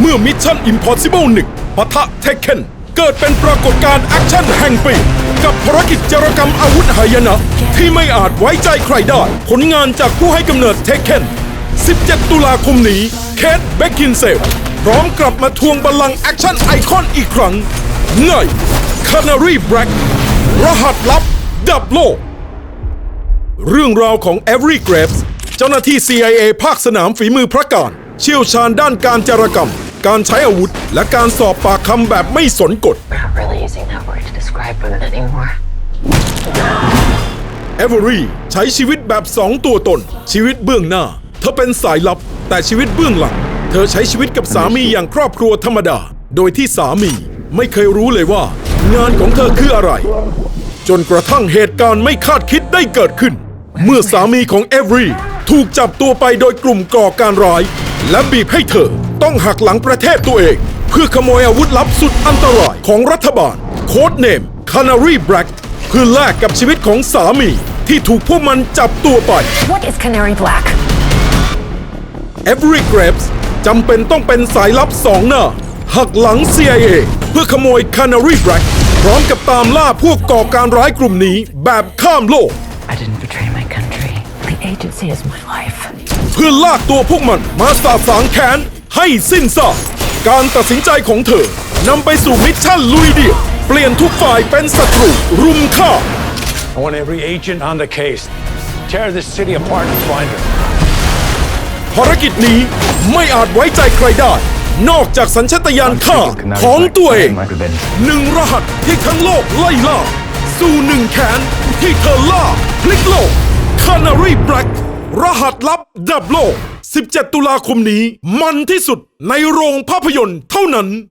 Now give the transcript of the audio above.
เมื่อ Mission Impossible 1ปะทะ Tekken เกิดเป็นปรากฏการณ์แอคชั่นแห่งปี กับภารกิจจารกรรมอาวุธหายนะ ที่ไม่อาจไว้ใจใครได้ ผลงานจากผู้ให้กำเนิด Tekken 17 ตุลาคมนี้ เคทเบคกินเซล พร้อมกลับมาทวงบัลลังก์แอคชั่นไอคอนอีกครั้งใน Canary Black รหัสลับ ดับโลก เรื่องราวของ Every Graves เจ้าหน้าที่ CIA ภาคสนามฝีมือพระการ เชี่ยวชาญด้านการจารกรรม การใช้อาวุธ และการสอบปากคำแบบไม่สนกฎ We're not really using that word to describe women anymore. e v e r y ใช้ชีวิตแบบสองตัวตน ชีวิตเบื้องหน้า เธอเป็นสายลับ แต่ชีวิตเบื้องหลัง เธอใช้ชีวิตกับสามีอย่างครอบครัวธรรมดา โดยที่สามีไม่เคยรู้เลยว่า งานของเธอคืออะไร จนกระทั่งเหตุการณ์ไม่คาดคิดได้เกิดขึ้น เมื่อสามีของเอเวอรีถูกจับตัวไปโดยกลุ่มก่อการร้าย และบีบให้เธอ ต้องหักหลังประเทศตัวเอง เพื่อขโมยอาวุธลับสุดอันตรายของรัฐบาล โค้ดเนม Canary Black เพื่อแลกกับชีวิตของสามี ที่ถูกพวกมันจับตัวไป What is Canary Black? Every Graves จำเป็นต้องเป็นสายลับสองหน้า หักหลัง CIA เพื่อขโมย Canary Black พร้อมกับตามล่าพวกก่อการร้ายกลุ่มนี้แบบข้ามโลก I didn't betray my country. The agency is my life. เพื่อลากตัวพวกมันมาสาสางแค้นให้สิ้นซากการตัดสินใจของเธอนำไปสู่มิชชั่นลุยเดียวเปลี่ยนทุกฝ่ายเป็นศัตรูรุมฆ่า I want every agent on the case. Tear this city apart and find her. ภารกิจนี้ไม่อาจไว้ใจใครได้ นอกจากสัญชาตญาณฆ่าของตัวเองหนึ่งรหัสที่ทั้งโลกไล่ล่า สู่หนึ่งแขนที่เธอล่าพลิกโลก Canary Black รหัสลับดับโลก 17 ตุลาคมนี้มันที่สุดในโรงภาพยนตร์เท่านั้น